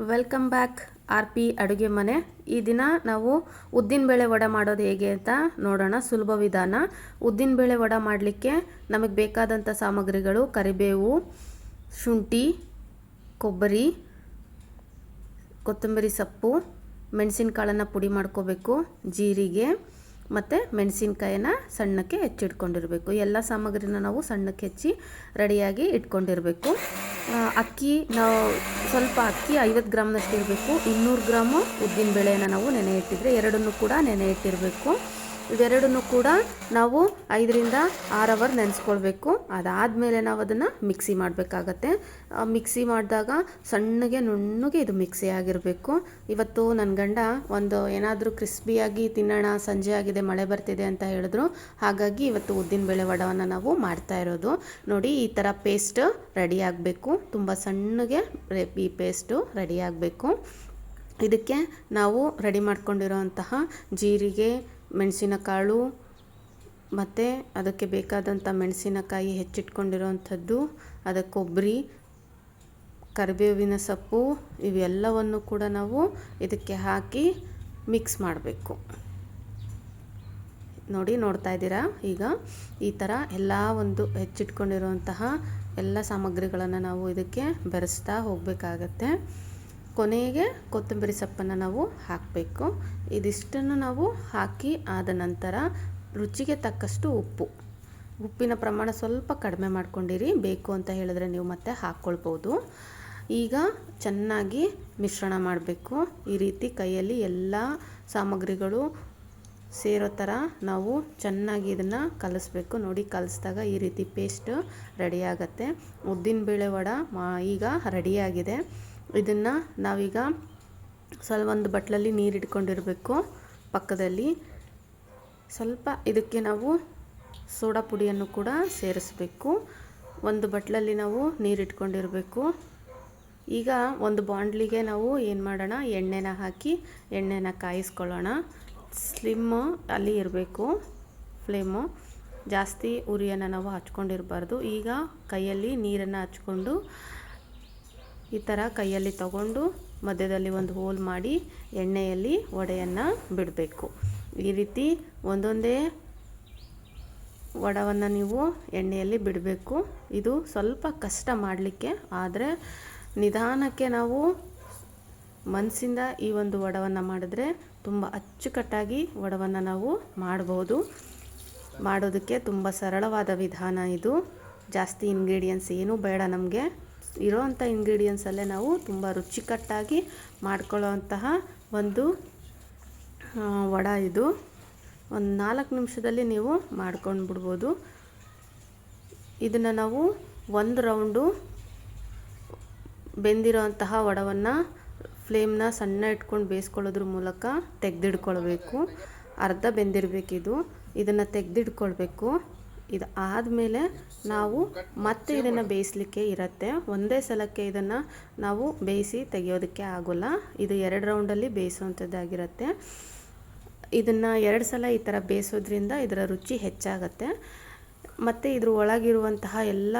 Welcome back R P ಅಡುಗೆ ಮನೆ. ಈ ದಿನ ನಾವು ಉದ್ದಿನಬೇಳೆ ವಡೆ ಮಾಡೋದು ಹೇಗೆ ಅಂತ ನೋಡೋಣ. ಸುಲಭ ವಿಧಾನ. ಉದ್ದಿನಬೇಳೆ ವಡೆ ಮಾಡಲಿಕ್ಕೆ ನಮಗೆ ಬೇಕಾದಂಥ ಸಾಮಗ್ರಿಗಳು ಕರಿಬೇವು, ಶುಂಠಿ, ಕೊಬ್ಬರಿ, ಕೊತ್ತಂಬರಿ ಸೊಪ್ಪು, ಮೆಣಸಿನಕಾಳನ್ನು ಪುಡಿ ಮಾಡ್ಕೋಬೇಕು, ಜೀರಿಗೆ ಮತ್ತು ಮೆಣಸಿನ್ಕಾಯಿನ ಸಣ್ಣಕ್ಕೆ ಹೆಚ್ಚಿಟ್ಕೊಂಡಿರಬೇಕು. ಎಲ್ಲ ಸಾಮಗ್ರಿನ ನಾವು ಸಣ್ಣಕ್ಕೆ ಹೆಚ್ಚಿ ರೆಡಿಯಾಗಿ ಇಟ್ಕೊಂಡಿರಬೇಕು. ಅಕ್ಕಿ, ನಾವು ಸ್ವಲ್ಪ ಅಕ್ಕಿ ಐವತ್ತು ಗ್ರಾಮ್ನಷ್ಟು ಇರಬೇಕು. ಇನ್ನೂರು ಗ್ರಾಮು ಉದ್ದಿನ ಬೇಳೆಯನ್ನು ನಾವು ನೆನೆ ಇಟ್ಟಿದ್ರೆ ಎರಡನ್ನೂ ಕೂಡ ನೆನೆ ಇಟ್ಟಿರಬೇಕು ಇವೆರಡನ್ನೂ ಕೂಡ ನಾವು ಐದರಿಂದ ಆರು ಅವರ್ ನೆನೆಸ್ಕೊಳ್ಬೇಕು. ಅದಾದಮೇಲೆ ನಾವು ಅದನ್ನು ಮಿಕ್ಸಿ ಮಾಡಬೇಕಾಗತ್ತೆ. ಮಿಕ್ಸಿ ಮಾಡಿದಾಗ ಸಣ್ಣಗೆ ನುಣ್ಣಗೆ ಇದು ಮಿಕ್ಸಿ ಆಗಿರಬೇಕು. ಇವತ್ತು ನನ್ನ ಗಂಡ ಒಂದು ಏನಾದರೂ ಕ್ರಿಸ್ಪಿಯಾಗಿ ತಿನ್ನೋಣ, ಸಂಜೆ ಆಗಿದೆ, ಮಳೆ ಬರ್ತಿದೆ ಅಂತ ಹೇಳಿದ್ರು. ಹಾಗಾಗಿ ಇವತ್ತು ಉದ್ದಿನ ಬೇಳೆ ವಡವನ್ನು ನಾವು ಮಾಡ್ತಾ ಇರೋದು. ನೋಡಿ, ಈ ಥರ ಪೇಸ್ಟ್ ರೆಡಿ ಆಗಬೇಕು. ತುಂಬ ಸಣ್ಣಗೆ ಈ ಪೇಸ್ಟು ರೆಡಿ ಆಗಬೇಕು. ಇದಕ್ಕೆ ನಾವು ರೆಡಿ ಮಾಡ್ಕೊಂಡಿರೋಂತಹ ಜೀರಿಗೆ ಮೆಣಸಿನಕಾಳು ಮತ್ತು ಅದಕ್ಕೆ ಬೇಕಾದಂಥ ಮೆಣಸಿನಕಾಯಿ ಹೆಚ್ಚಿಟ್ಕೊಂಡಿರೋವಂಥದ್ದು ಅದಕ್ಕೆ ಕೊಬ್ಬರಿ ಕರಿಬೇವಿನ ಸೊಪ್ಪು ಇವೆಲ್ಲವನ್ನು ಕೂಡ ನಾವು ಇದಕ್ಕೆ ಹಾಕಿ ಮಿಕ್ಸ್ ಮಾಡಬೇಕು. ನೋಡಿ ನೋಡ್ತಾ ಇದ್ದೀರಾ? ಈಗ ಈ ಥರ ಎಲ್ಲ ಒಂದು ಹೆಚ್ಚಿಟ್ಕೊಂಡಿರುವಂತಹ ಎಲ್ಲ ಸಾಮಗ್ರಿಗಳನ್ನು ನಾವು ಇದಕ್ಕೆ ಬೆರೆಸ್ತಾ ಹೋಗಬೇಕಾಗತ್ತೆ. ಕೊನೆಗೆ ಕೊತ್ತಂಬರಿ ಸೊಪ್ಪನ್ನು ನಾವು ಹಾಕಬೇಕು. ಇದಿಷ್ಟನ್ನು ನಾವು ಹಾಕಿ ಆದ ನಂತರ ರುಚಿಗೆ ತಕ್ಕಷ್ಟು ಉಪ್ಪು. ಉಪ್ಪಿನ ಪ್ರಮಾಣ ಸ್ವಲ್ಪ ಕಡಿಮೆ ಮಾಡ್ಕೊಂಡಿರಿ. ಬೇಕು ಅಂತ ಹೇಳಿದ್ರೆ ನೀವು ಮತ್ತೆ ಹಾಕ್ಕೊಳ್ಬೋದು. ಈಗ ಚೆನ್ನಾಗಿ ಮಿಶ್ರಣ ಮಾಡಬೇಕು. ಈ ರೀತಿ ಕೈಯಲ್ಲಿ ಎಲ್ಲ ಸಾಮಗ್ರಿಗಳು ಸೇರೋ ಥರ ನಾವು ಚೆನ್ನಾಗಿ ಇದನ್ನು ಕಲಿಸ್ಬೇಕು. ನೋಡಿ, ಕಲಿಸಿದಾಗ ಈ ರೀತಿ ಪೇಸ್ಟ್ ರೆಡಿಯಾಗತ್ತೆ ಉದ್ದಿನ ಬೇಳೆ ವಡ ಮಾ ಈಗ ರೆಡಿಯಾಗಿದೆ ಇದನ್ನು ನಾವೀಗ ಸ್ವಲ್ಪ ಒಂದು ಬಟ್ಲಲ್ಲಿ ನೀರು ಇಟ್ಕೊಂಡಿರಬೇಕು ಪಕ್ಕದಲ್ಲಿ. ಸ್ವಲ್ಪ ಇದಕ್ಕೆ ನಾವು ಸೋಡಾ ಪುಡಿಯನ್ನು ಕೂಡ ಸೇರಿಸಬೇಕು. ಒಂದು ಬಟ್ಲಲ್ಲಿ ನಾವು ನೀರು ಇಟ್ಕೊಂಡಿರಬೇಕು ಈಗ ಒಂದು ಬಾಂಡ್ಲಿಗೆ ನಾವು ಏನು ಮಾಡೋಣ? ಎಣ್ಣೆನ ಹಾಕಿ ಎಣ್ಣೆನ ಕಾಯಿಸ್ಕೊಳ್ಳೋಣ. ಸ್ಲಿಮ್ ಅಲ್ಲಿ ಇರಬೇಕು. ಫ್ಲೇಮು. ಜಾಸ್ತಿ ಉರಿಯನ್ನು ನಾವು ಹಚ್ಕೊಂಡಿರಬಾರ್ದು. ಈಗ ಕೈಯಲ್ಲಿ ನೀರನ್ನು ಹಚ್ಕೊಂಡು ಈ ಥರ ಕೈಯಲ್ಲಿ ತಗೊಂಡು ಮಧ್ಯದಲ್ಲಿ ಒಂದು ಹೋಲ್ ಮಾಡಿ ಎಣ್ಣೆಯಲ್ಲಿ ವಡೆಯನ್ನು ಬಿಡಬೇಕು. ಈ ರೀತಿ ಒಂದೊಂದೇ ವಡವನ್ನು ನೀವು ಎಣ್ಣೆಯಲ್ಲಿ ಬಿಡಬೇಕು. ಇದು ಸ್ವಲ್ಪ ಕಷ್ಟ ಮಾಡಲಿಕ್ಕೆ, ಆದರೆ ನಿಧಾನಕ್ಕೆ ನಾವು ಮನಸ್ಸಿಂದ ಈ ಒಂದು ವಡವನ್ನು ಮಾಡಿದ್ರೆ ತುಂಬ ಅಚ್ಚುಕಟ್ಟಾಗಿ ವಡವನ್ನು ನಾವು ಮಾಡ್ಬೋದು. ಮಾಡೋದಕ್ಕೆ ತುಂಬ ಸರಳವಾದ ವಿಧಾನ ಇದು. ಜಾಸ್ತಿ ಇಂಗ್ರೀಡಿಯೆಂಟ್ಸ್ ಏನೂ ಬೇಡ ನಮಗೆ. ಇರೋವಂಥ ಇಂಗ್ರೀಡಿಯೆಂಟ್ಸಲ್ಲೇ ನಾವು ತುಂಬ ರುಚಿಕಟ್ಟಾಗಿ ಮಾಡ್ಕೊಳ್ಳೋವಂತಹ ಒಂದು ವಡ ಇದು. ಒಂದು ನಾಲ್ಕು ನಿಮಿಷದಲ್ಲಿ ನೀವು ಮಾಡ್ಕೊಂಡು ಬಿಡ್ಬೋದು ಇದನ್ನು ನಾವು ಒಂದು ರೌಂಡು ಬೆಂದಿರೋಂತಹ ವಡವನ್ನು ಫ್ಲೇಮ್ನ ಸಣ್ಣ ಇಟ್ಕೊಂಡು ಬೇಯಿಸ್ಕೊಳ್ಳೋದ್ರ ಮೂಲಕ ತೆಗೆದಿಡ್ಕೊಳ್ಬೇಕು. ಅರ್ಧ ಬೆಂದಿರಬೇಕಿದು. ಇದನ್ನು ತೆಗೆದಿಡ್ಕೊಳ್ಬೇಕು. ಇದು ಆದಮೇಲೆ ನಾವು ಮತ್ತೆ ಇದನ್ನು ಬೇಯಿಸಲಿಕ್ಕೆ ಇರುತ್ತೆ. ಒಂದೇ ಸಲಕ್ಕೆ ಇದನ್ನು ನಾವು ಬೇಯಿಸಿ ತೆಗೆಯೋದಕ್ಕೆ ಆಗೋಲ್ಲ. ಇದು ಎರಡು ರೌಂಡಲ್ಲಿ ಬೇಯಿಸುವಂಥದ್ದಾಗಿರುತ್ತೆ. ಇದನ್ನು ಎರಡು ಸಲ ಈ ಥರ ಬೇಯಿಸೋದ್ರಿಂದ ಇದರ ರುಚಿ ಹೆಚ್ಚಾಗತ್ತೆ. ಮತ್ತು ಇದ್ರ ಒಳಗಿರುವಂತಹ ಎಲ್ಲ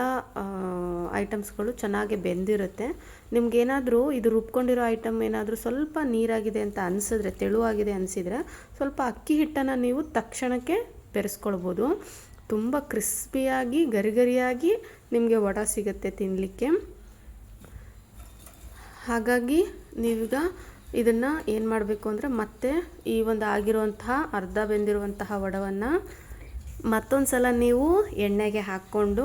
ಐಟಮ್ಸ್ಗಳು ಚೆನ್ನಾಗಿ ಬೆಂದಿರುತ್ತೆ. ನಿಮ್ಗೇನಾದರೂ ಇದು ರುಬ್ಕೊಂಡಿರೋ ಐಟಮ್ ಏನಾದರೂ ಸ್ವಲ್ಪ ನೀರಾಗಿದೆ ಅಂತ ಅನಿಸಿದ್ರೆ, ತೆಳುವಾಗಿದೆ ಅನಿಸಿದರೆ ಸ್ವಲ್ಪ ಅಕ್ಕಿ ಹಿಟ್ಟನ್ನು ನೀವು ತಕ್ಷಣಕ್ಕೆ ಬೆರೆಸ್ಕೊಳ್ಬೋದು. ತುಂಬ ಕ್ರಿಸ್ಪಿಯಾಗಿ, ಗರಿಗರಿಯಾಗಿ ನಿಮಗೆ ವಡ ಸಿಗುತ್ತೆ ತಿನ್ನಲಿಕ್ಕೆ ಹಾಗಾಗಿ ನೀವೀಗ ಇದನ್ನು ಏನು ಮಾಡಬೇಕು ಅಂದರೆ ಮತ್ತೆ ಈ ಒಂದು ಆಗಿರುವಂತಹ ಅರ್ಧ ಬೆಂದಿರುವಂತಹ ವಡವನ್ನು ಮತ್ತೊಂದು ಸಲ ನೀವು ಎಣ್ಣೆಗೆ ಹಾಕ್ಕೊಂಡು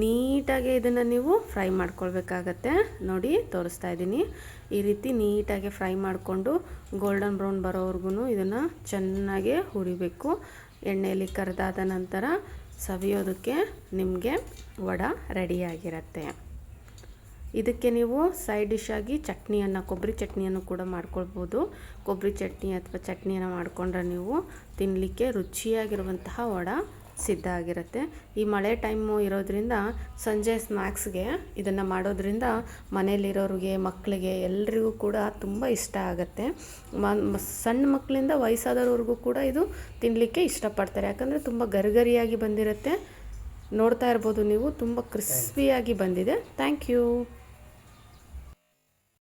ನೀಟಾಗಿ ಇದನ್ನು ನೀವು ಫ್ರೈ ಮಾಡ್ಕೊಳ್ಬೇಕಾಗತ್ತೆ. ನೋಡಿ, ತೋರಿಸ್ತಾ ಇದ್ದೀನಿ. ಈ ರೀತಿ ನೀಟಾಗಿ ಫ್ರೈ ಮಾಡಿಕೊಂಡು ಗೋಲ್ಡನ್ ಬ್ರೌನ್ ಬರೋವರೆಗೂ ಇದನ್ನು ಚೆನ್ನಾಗಿ ಹುರಿಬೇಕು. ಎಣ್ಣೆಯಲ್ಲಿ ಕರೆದಾದ ನಂತರ ಸವಿಯೋದಕ್ಕೆ ನಿಮಗೆ ವಡ ರೆಡಿಯಾಗಿರುತ್ತೆ. ಇದಕ್ಕೆ ನೀವು ಸೈಡ್ ಡಿಶ್ ಆಗಿ ಚಟ್ನಿಯನ್ನು ಕೊಬ್ಬರಿ ಚಟ್ನಿಯನ್ನು ಕೂಡ ಮಾಡ್ಕೊಳ್ಬೋದು. ಕೊಬ್ಬರಿ ಚಟ್ನಿ ಅಥವಾ ಚಟ್ನಿಯನ್ನು ಮಾಡಿಕೊಂಡ್ರೆ ನೀವು ತಿನ್ನಲಿಕ್ಕೆ ರುಚಿಯಾಗಿರುವಂತಹ ವಡ ಸಿದ್ಧ ಆಗಿರುತ್ತೆ. ಈ ಮಳೆ ಟೈಮು ಇರೋದ್ರಿಂದ ಸಂಜೆ ಸ್ನ್ಯಾಕ್ಸ್ಗೆ ಇದನ್ನು ಮಾಡೋದ್ರಿಂದ ಮನೇಲಿರೋರಿಗೆ ಮಕ್ಕಳಿಗೆ ಎಲ್ರಿಗೂ ಕೂಡ ತುಂಬ ಇಷ್ಟ ಆಗುತ್ತೆ. ಸಣ್ಣ ಮಕ್ಕಳಿಂದ ವಯಸ್ಸಾದವ್ರಿಗೂ ಕೂಡ ಇದು ತಿನ್ನಲಿಕ್ಕೆ ಇಷ್ಟಪಡ್ತಾರೆ. ಯಾಕಂದರೆ ತುಂಬ ಗರಿಗರಿಯಾಗಿ ಬಂದಿರುತ್ತೆ. ನೋಡ್ತಾ ಇರ್ಬೋದು ನೀವು, ತುಂಬ ಕ್ರಿಸ್ಪಿಯಾಗಿ ಬಂದಿದೆ. Thank you